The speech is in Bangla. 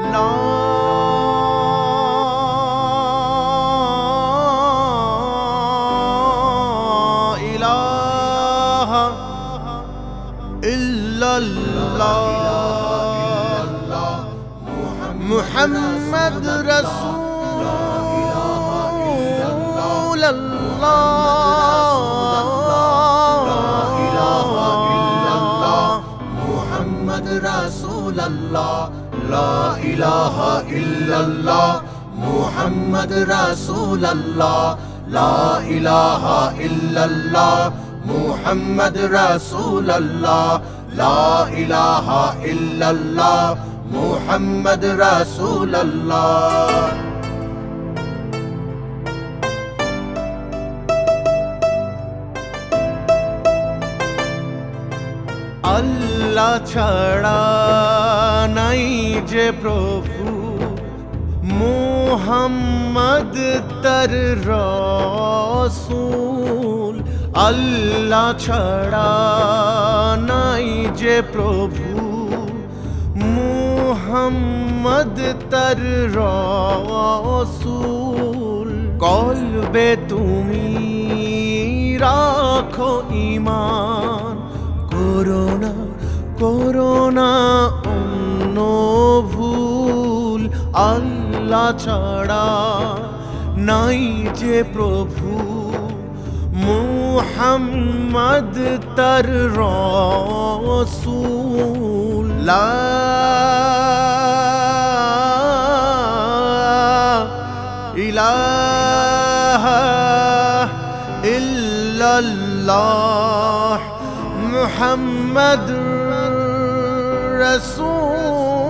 لا إله إلا الله. محمد رسول الله. illallah La ilaha illallah Muhammad Rasulallah La ilaha illallah Muhammad Rasulallah La ilaha illallah Muhammad Rasulallah আল্লাহ ছাড়া যে প্রভু মোহাম্মদ তর রসুল, আল্লাহ ছাড়া নাই যে প্রভু মোহাম্মদ তর রসুল। কলবে তুমি রাখো ইমান করোনা করোনা আল্লাহ ছাড়া নাই যে প্রভু। মুহাম্মদ তার রসুলা। ইলাহা মুহাম্মদ রসুল।